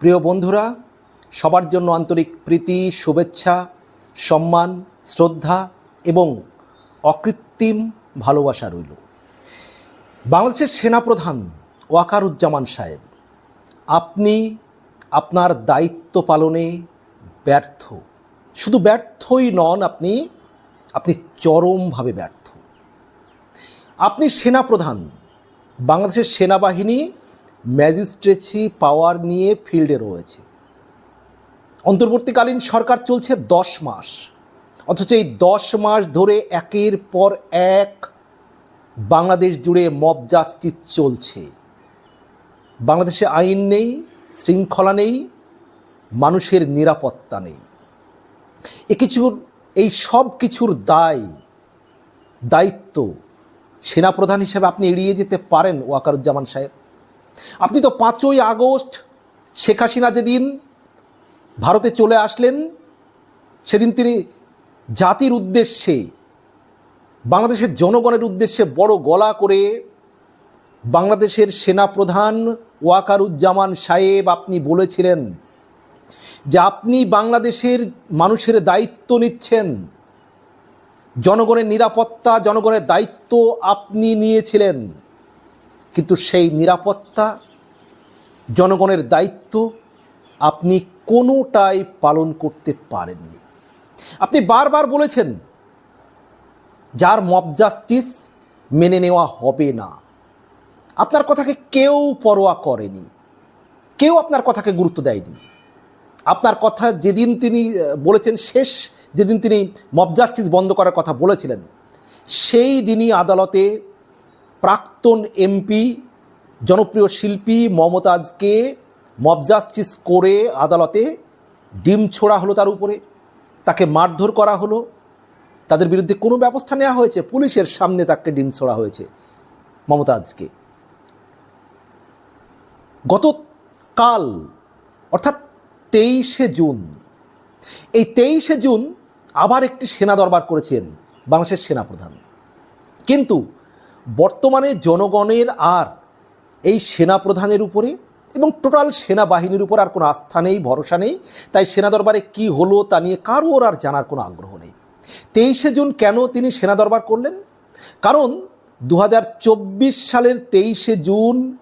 প্রিয় বন্ধুরা, সবার জন্য আন্তরিক প্রীতি, শুভেচ্ছা, সম্মান, শ্রদ্ধা এবং অকৃত্রিম ভালোবাসা রইল। বাংলাদেশের সেনাপ্রধান ওয়াকারুজ্জামান সাহেব, আপনি আপনার দায়িত্ব পালনে ব্যর্থ। শুধু ব্যর্থই নন, আপনি আপনি চরমভাবে ব্যর্থ। আপনি সেনাপ্রধান, বাংলাদেশের সেনাবাহিনী ম্যাজিস্ট্রেসি পাওয়ার নিয়ে ফিল্ডে রয়েছে। অন্তর্বর্তীকালীন সরকার চলছে দশ মাস। অথচ এই দশ মাস ধরে একের পর এক বাংলাদেশ জুড়ে মব জাস্টিস চলছে। বাংলাদেশে আইন নেই, শৃঙ্খলা নেই, মানুষের নিরাপত্তা নেই। এ কিছুর, এই সব কিছুর দায়, দায়িত্ব সেনাপ্রধান হিসেবে আপনি এড়িয়ে যেতে পারেন ওয়াকারুজ্জামান সাহেব। আপনি তো পাঁচই আগস্ট শেখ হাসিনা যেদিন ভারতে চলে আসলেন, সেদিন তিনি জাতির উদ্দেশ্যে, বাংলাদেশের জনগণের উদ্দেশ্যে বড় গলা করে বাংলাদেশের সেনাপ্রধান ওয়াকারুজ্জামান সাহেব আপনি বলেছিলেন যে আপনি বাংলাদেশের মানুষের দায়িত্ব নিচ্ছেন, জনগণের নিরাপত্তা, জনগণের দায়িত্ব আপনি নিয়েছিলেন। কিন্তু সেই নিরাপত্তা জনগণের দায়িত্ব আপনি কোনোটাই পালন করতে পারেননি। আপনি বারবার বলেছেন, যার মব জাস্টিস মেনে নেওয়া হবে না। আপনার কথাকে কেউ পরোয়া করেনি। কেউ আপনার কথাকে গুরুত্ব দেয়নি। আপনার কথা যেদিন তিনি বলেছেন, শেষ যেদিন তিনি মব জাস্টিস বন্ধ করার কথা বলেছিলেন, সেই দিনই আদালতে প্রাক্তন এমপি, জনপ্রিয় শিল্পী মমতাজকে মব জাস্টিস করে আদালতে ডিম ছোড়া হলো তার উপরে। তাকে মারধর করা হলো। তাদের বিরুদ্ধে কোনো ব্যবস্থা নেওয়া হয়েছে? পুলিশের সামনে তাকে ডিম ছোড়া হয়েছে মমতাজকে। গতকাল, অর্থাৎ তেইশে জুন, এই তেইশে জুন আবার একটি সেনা দরবার করেছেন বাংলাদেশের সেনাপ্রধান। কিন্তু বর্তমানে জনগণের আর এই সেনাপ্রধানের উপরে এবং টোটাল সেনাবাহিনীর উপর আর কোনো আস্থা নেই, ভরসা নেই। তাই সেনা দরবারে কী হলো তা নিয়ে কারোর আর জানার কোনো আগ্রহ নেই। তেইশে জুন কেন তিনি সেনা দরবার করলেন? কারণ দু হাজার চব্বিশ সালের তেইশে জুন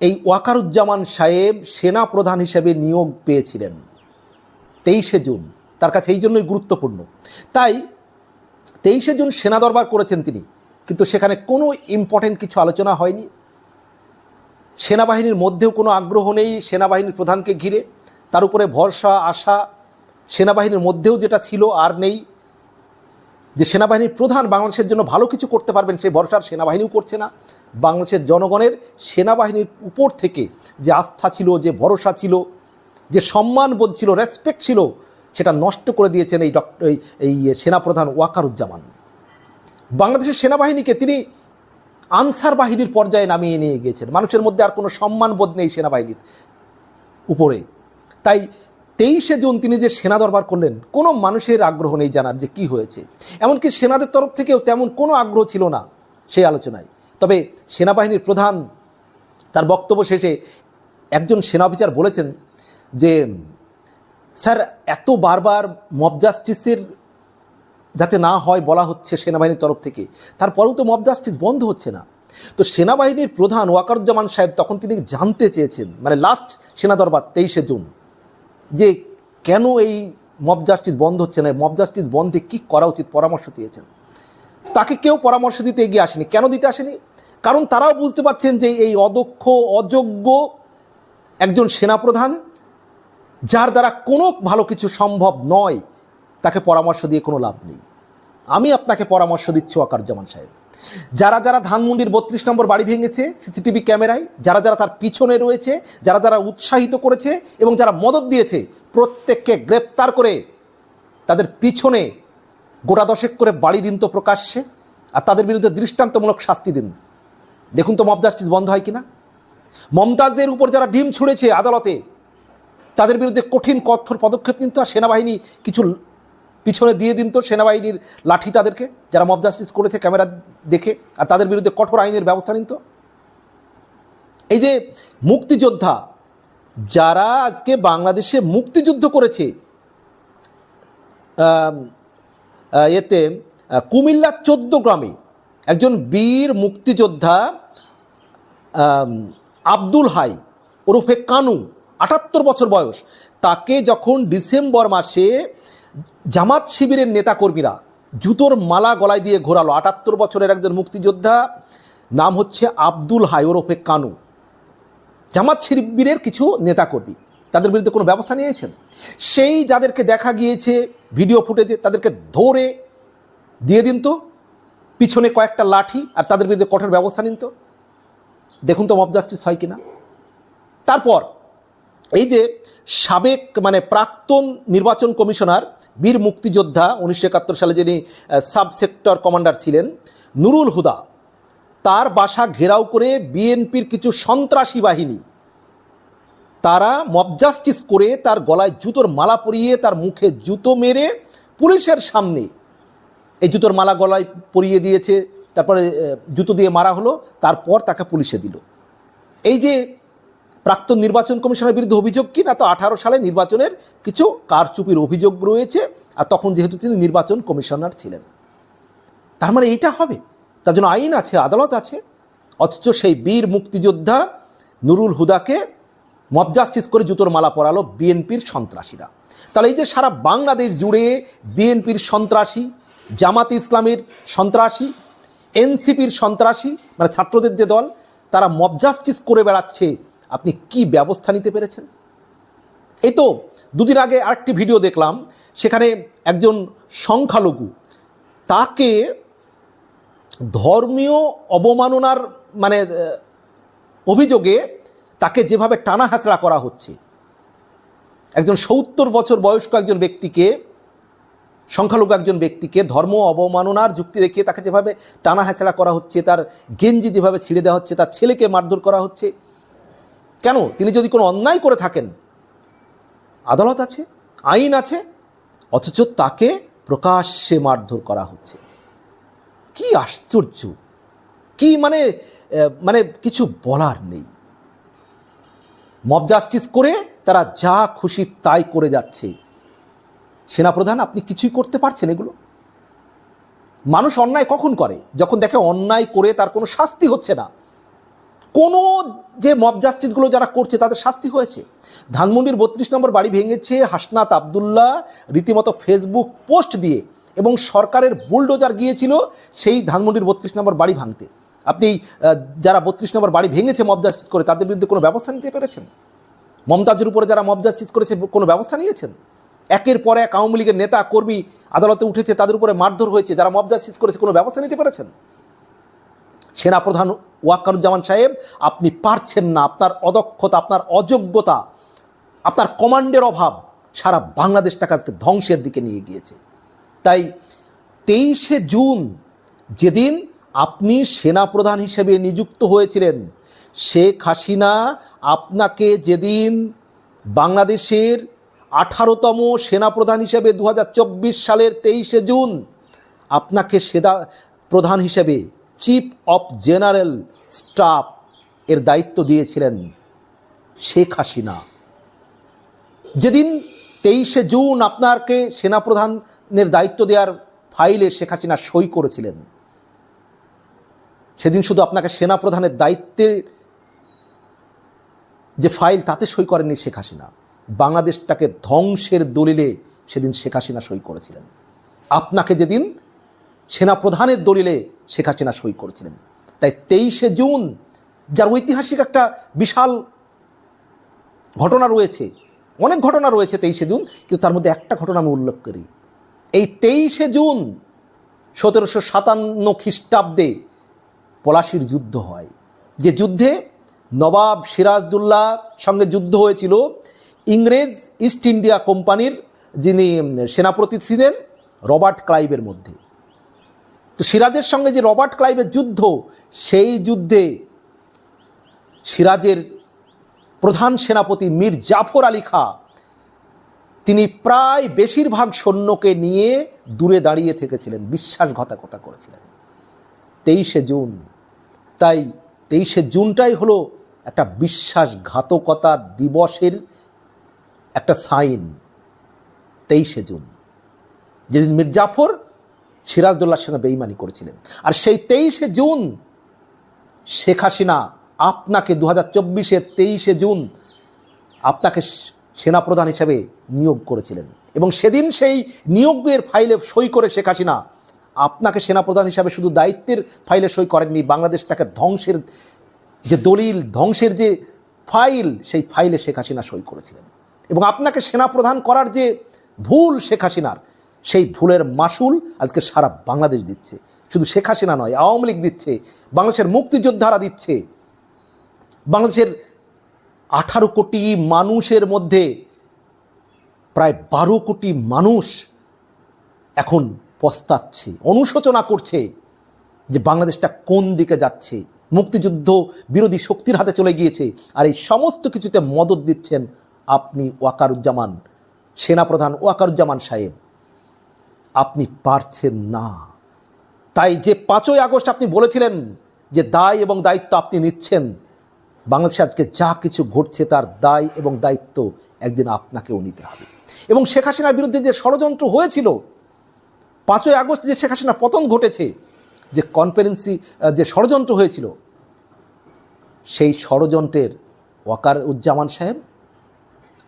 এই ওয়াকারুজ্জামান সাহেব সেনা প্রধান হিসেবে নিয়োগ পেয়েছিলেন। তেইশে জুন, তার কাছে এই জন্যই গুরুত্বপূর্ণ। তাই তেইশে জুন সেনা দরবার করেছেন তিনি। কিন্তু সেখানে কোনো ইম্পর্টেন্ট কিছু আলোচনা হয়নি। সেনাবাহিনীর মধ্যেও কোনো আগ্রহ নেই, সেনাবাহিনীর প্রধানকে ঘিরে। তার উপরে ভরসা, আশা, সেনাবাহিনীর মধ্যেও যেটা ছিল আর নেই। যে সেনাবাহিনীর প্রধান বাংলাদেশের জন্য ভালো কিছু করতে পারবেন, সেই ভরসার সেনাবাহিনীও করছে না। বাংলাদেশের জনগণের সেনাবাহিনীর উপর থেকে যে আস্থা ছিল, যে ভরসা ছিল, যে সম্মানবোধ ছিল রেসপেক্ট ছিল, সেটা নষ্ট করে দিয়েছেন এই ডক্টর এই সেনাপ্রধান ওয়াকারুজ্জামান। বাংলাদেশের সেনাবাহিনীকে তিনি আনসার বাহিনীর পর্যায়ে নামিয়ে নিয়ে গিয়েছেন। মানুষের মধ্যে আর কোনো সম্মানবোধ নেই সেনাবাহিনীর উপরে। তাই তেইশে জুন তিনি যে সেনা দরবার করলেন, কোনো মানুষের আগ্রহ নেই জানার যে কি হয়েছে। এমনকি সেনাদের তরফ থেকেও তেমন কোনো আগ্রহ ছিল না সেই আলোচনায়। তবে সেনাবাহিনীর প্রধান তার বক্তব্য শেষে একজন সেনা অফিসার বলেছেন যে, স্যার, এত বারবার মব জাস্টিসের যাতে না হয় বলা হচ্ছে সেনাবাহিনীর তরফ থেকে। তারপরেও তো মব জাস্টিস বন্ধ হচ্ছে না। তো সেনাবাহিনীর প্রধান ওয়াকারুজ্জামান সাহেব তখন তিনি জানতে চেয়েছেন মানে লাস্ট সেনা দরবার তেইশে জুন, যে কেন এই মব জাস্টিস বন্ধ হচ্ছে না মব জাস্টিস বন্ধে কী করা উচিত পরামর্শ দিয়েছেন। তাকে কেউ পরামর্শ দিতে এগিয়ে আসেনি। কেন দিতে আসেনি? কারণ তারাও বুঝতে পারছেন যে এই অদক্ষ, অযোগ্য একজন সেনাপ্রধান, যার দ্বারা কোনো ভালো কিছু সম্ভব নয়। তাকে পরামর্শ দিয়ে কোনো লাভ নেই। আমি আপনাকে পরামর্শ দিচ্ছি, ওয়াকারুজ্জামান সাহেব। যারা যারা ধানমন্ডির বত্রিশ নম্বর বাড়ি ভেঙেছে, সিসিটিভি ক্যামেরায়, যারা যারা তার পিছনে রয়েছে, যারা যারা উৎসাহিত করেছে এবং যারা মদত দিয়েছে, প্রত্যেককে গ্রেপ্তার করে তাদের পিছনে গোটা দশেক করে বাড়ি দিন তো প্রকাশ্যে, আর তাদের বিরুদ্ধে দৃষ্টান্তমূলক শাস্তি দিন। দেখুন তো মব জাস্টিস বন্ধ হয় কিনা? মমতাজের উপর যারা ডিম ছুঁড়েছে আদালতে, তাদের বিরুদ্ধে কঠিন কঠোর পদক্ষেপ নিন তো আর সেনাবাহিনী কিছু পিছনে দিয়ে দিন তো সেনাবাহিনীর লাঠি তাদেরকে, যারা মব জাস্টিস করেছে ক্যামেরা দেখে, আর তাদের বিরুদ্ধে কঠোর আইনের ব্যবস্থা নিন তো। এই যে মুক্তিযোদ্ধা, যারা আজকে বাংলাদেশে মুক্তিযুদ্ধ করেছে এতে কুমিল্লার চোদ্দ গ্রামে একজন বীর মুক্তিযোদ্ধা আব্দুল হাই ওরফে কানু, আটাত্তর বছর বয়স, তাকে যখন ডিসেম্বর মাসে জামাত শিবিরের নেতাকর্মীরা জুতোর মালা গলায় দিয়ে ঘোরালো। আটাত্তর বছরের একজন মুক্তিযোদ্ধা নাম হচ্ছে আব্দুল হাই ওরফে কানু। জামাত শিবিরের কিছু নেতাকর্মী, তাদের বিরুদ্ধে কোনো ব্যবস্থা নিয়েছেন? সেই যাদেরকে দেখা গিয়েছে, ভিডিও ফুটেজে তাদেরকে ধরে দিয়ে দিন তো, পিছনে কয়েকটা লাঠি আর তাদের বিরুদ্ধে কঠোর ব্যবস্থা নিন তো। দেখুন তো মব জাস্টিস হয় কিনা। তারপর এই যে সাবেক মানে প্রাক্তন নির্বাচন কমিশনার বীর মুক্তিযোদ্ধা উনিশশো একাত্তর সালে যিনি সাব সেক্টর কমান্ডার ছিলেন, নুরুল হুদা, তার বাসা ঘেরাও করে বিএনপির কিছু সন্ত্রাসী বাহিনী, তারা মব জাস্টিস করে তার গলায় জুতোর মালা পরিয়ে তার মুখে জুতো মেরে পুলিশের সামনে এই জুতোর মালা গলায় পরিয়ে দিয়েছে, তারপরে জুতো দিয়ে মারা হলো, তারপর তাকে পুলিশে দিল। এই যে প্রাক্তন নির্বাচন কমিশনের বিরুদ্ধে অভিযোগ কি? না তো আঠারো সালে নির্বাচনের কিছু কারচুপির অভিযোগ রয়েছে, আর তখন যেহেতু তিনি নির্বাচন কমিশনার ছিলেন। তার মানে এইটা হবে। তার জন্য আইন আছে, আদালত আছে। অথচ সেই বীর মুক্তিযোদ্ধা নুরুল হুদাকে মব করে জুতোর মালা পরালো বিএনপির সন্ত্রাসীরা। তাহলে এই যে সারা বাংলাদেশ জুড়ে বিএনপির সন্ত্রাসী, জামাত ইসলামের সন্ত্রাসী, এনসিপির সন্ত্রাসী মানে ছাত্রদের যে দল, তারা মব জাস্টিস করে বেড়াচ্ছে আপনি কি ব্যবস্থা নিতে পেরেছেন? এই তো দুদিন আগে আরেকটি ভিডিও দেখলাম, সেখানে একজন সংখ্যালঘু তাকে ধর্মীয় অবমাননার মানে অভিযোগে তাকে যেভাবে টানা হাঁচড়া করা হচ্ছে, একজন সত্তর বছর বয়স্ক একজন ব্যক্তিকে, সংখ্যালঘু একজন ব্যক্তিকে ধর্ম অবমাননার যুক্তি দেখিয়ে তাকে যেভাবে টানা হাঁচড়া করা হচ্ছে, তার গেঞ্জি যেভাবে ছিঁড়ে দেওয়া হচ্ছে, তার ছেলেকে মারধর করা হচ্ছে কেন? তিনি যদি কোনো অন্যায় করে থাকেন, আদালত আছে, আইন আছে, অথচ তাকে প্রকাশ্যে মারধর করা হচ্ছে। কি আশ্চর্য! কি মানে মানে কিছু বলার নেই। মব জাস্টিস করে তারা যা খুশি তাই করে যাচ্ছে। সেনাপ্রধান, আপনি কিছুই করতে পারছেন এগুলো? মানুষ অন্যায় কখন করে? যখন দেখে অন্যায় করে তার কোনো শাস্তি হচ্ছে না। কোনো যে মব জাস্টিসগুলো যারা করছে, তাদের শাস্তি হয়েছে। ধানমন্ডির বত্রিশ নম্বর বাড়ি ভেঙেছে হাসনাত আবদুল্লাহ, রীতিমতো ফেসবুক পোস্ট দিয়ে এবং সরকারের বুলডোজার গিয়েছিল সেই ধানমন্ডির বত্রিশ নম্বর বাড়ি ভাঙতে। আপনি যারা বত্রিশ নম্বর বাড়ি ভেঙেছে মব জাস্টিস করে, তাদের বিরুদ্ধে কোনো ব্যবস্থা নিতে পেরেছেন? মমতাজের উপরে যারা মব জাস্টিস করেছে, কোনো ব্যবস্থা নিয়েছেন? একের পর এক আওয়ামী লীগের নেতা, কর্মী আদালতে উঠেছে, তাদের উপরে মারধর হয়েছে, যারা মব জাস্টিস করেছে, কোনো ব্যবস্থা নিতে পেরেছেন? সেনাপ্রধান ওয়াক্কারুজ্জামান সাহেব, আপনি পারছেন না। আপনার অদক্ষতা, আপনার অযোগ্যতা, আপনার কমান্ডের অভাব সারা বাংলাদেশটা আজকে ধ্বংসের দিকে নিয়ে গিয়েছে। তাই তেইশে জুন যেদিন আপনি সেনাপ্রধান হিসেবে নিযুক্ত হয়েছিলেন, শেখ হাসিনা আপনাকে যেদিন বাংলাদেশের আঠারোতম সেনাপ্রধান হিসেবে দু হাজার চব্বিশ সালের তেইশে জুন আপনাকে সেনা প্রধান হিসেবে চিফ অফ জেনারেল স্টাফ এর দায়িত্ব দিয়েছিলেন শেখ হাসিনা। যেদিন তেইশে জুন আপনাকে সেনাপ্রধানের দায়িত্ব দেওয়ার ফাইলে শেখ হাসিনা সই করেছিলেন, সেদিন শুধু আপনাকে সেনাপ্রধানের দায়িত্বের যে ফাইল তাতে সই করেননি শেখ হাসিনা, বাংলাদেশটাকে ধ্বংসের দলিলে সেদিন শেখ হাসিনা সই করেছিলেন। আপনাকে যেদিন সেনাপ্রধানের দলিলে শেখ হাসিনা সই করেছিলেন। তাই তেইশে জুন, যার ঐতিহাসিক একটা বিশাল ঘটনা রয়েছে, অনেক ঘটনা রয়েছে তেইশে জুন, কিন্তু তার মধ্যে একটা ঘটনা আমি উল্লেখ করি। এই তেইশে জুন সতেরোশো সাতান্ন খ্রিস্টাব্দে পলাশির যুদ্ধ হয়, যে যুদ্ধে নবাব সিরাজদুল্লাহ সঙ্গে যুদ্ধ হয়েছিল। ইংরেজ ইস্ট ইন্ডিয়া কোম্পানির যিনি সেনাপতি ছিলেন, রবার্ট ক্লাইভের মধ্যে। তো সিরাজের সঙ্গে যে রবার্ট ক্লাইভের যুদ্ধ, সেই যুদ্ধে সিরাজের প্রধান সেনাপতি মীর জাফর আলী খাঁ, তিনি প্রায় বেশিরভাগ সৈন্যকে নিয়ে দূরে দাঁড়িয়ে থেকেছিলেন, বিশ্বাসঘাতকতা করেছিলেন। তেইশে জুন, তাই তেইশে জুনটাই হলো একটা বিশ্বাসঘাতকতা দিবসের একটা সাইন, তেইশে জুন। যেদিন মির্জাফর সিরাজদৌল্লার সঙ্গে বেইমানি করেছিলেন। আর সেই তেইশে জুন শেখ হাসিনা আপনাকে দু হাজার চব্বিশের তেইশে জুন আপনাকে সেনাপ্রধান হিসেবে নিয়োগ করেছিলেন। এবং সেদিন সেই নিয়োগের ফাইলে সই করে শেখ হাসিনা আপনাকে সেনাপ্রধান হিসাবে শুধু দায়িত্বের ফাইলে সই করেননি বাংলাদেশটাকে ধ্বংসের যে দলিল, ধ্বংসের যে ফাইল, সেই ফাইলে শেখ হাসিনা সই করেছিলেন। এবং আপনাকে সেনাপ্রধান করার যে ভুল শেখ হাসিনার সেই ভুলের মাসুল আজকে সারা বাংলাদেশ দিচ্ছে। শুধু শেখ হাসিনা নয়, আওয়ামী লীগ দিচ্ছে, বাংলাদেশের মুক্তিযোদ্ধারা দিচ্ছে। বাংলাদেশের আঠারো কোটি মানুষের মধ্যে প্রায় বারো কোটি মানুষ এখন পস্তাচ্ছে, অনুশোচনা করছে যে বাংলাদেশটা কোন দিকে যাচ্ছে। মুক্তিযুদ্ধ বিরোধী শক্তির হাতে চলে গিয়েছে আর এই সমস্ত কিছুতে মদত দিচ্ছেন আপনি ওয়াকারুজ্জামান, সেনাপ্রধান ওয়াকারুজ্জামান সাহেব। আপনি পারছেন না। তাই যে পাঁচই আগস্ট আপনি বলেছিলেন যে দায় এবং দায়িত্ব আপনি নিচ্ছেন, বাংলাদেশে আজকে যা কিছু ঘটছে তার দায় এবং দায়িত্ব একদিন আপনাকেও নিতে হবে। এবং শেখ হাসিনার বিরুদ্ধে যে ষড়যন্ত্র হয়েছিল, পাঁচই আগস্ট যে শেখ হাসিনা পতন ঘটেছে, যে কনফারেন্সি যে ষড়যন্ত্র হয়েছিল, সেই ষড়যন্ত্রের ওয়াকার উজ্জামান সাহেব,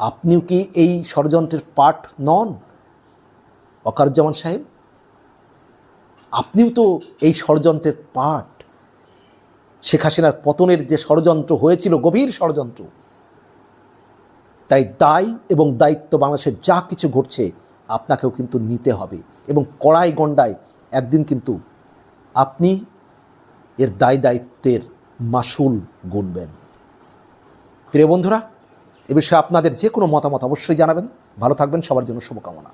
আপনিও কি এই ষড়যন্ত্রের পার্ট নন? ওয়াকারুজ্জামান সাহেব, আপনিও তো এই ষড়যন্ত্রের পার্ট শেখ হাসিনার পতনের যে ষড়যন্ত্র হয়েছিল, গভীর ষড়যন্ত্র, তাই দায় এবং দায়িত্ব বাংলাদেশে যা কিছু ঘটছে, আপনাকেও কিন্তু নিতে হবে। এবং কড়াই গণ্ডায় একদিন কিন্তু আপনি এর দায় দায়িত্বের মাসুল গুনবেন। প্রিয় বন্ধুরা, এ বিষয়ে আপনাদের যে কোনো মতামত অবশ্যই জানাবেন। ভালো থাকবেন, সবার জন্য শুভকামনা।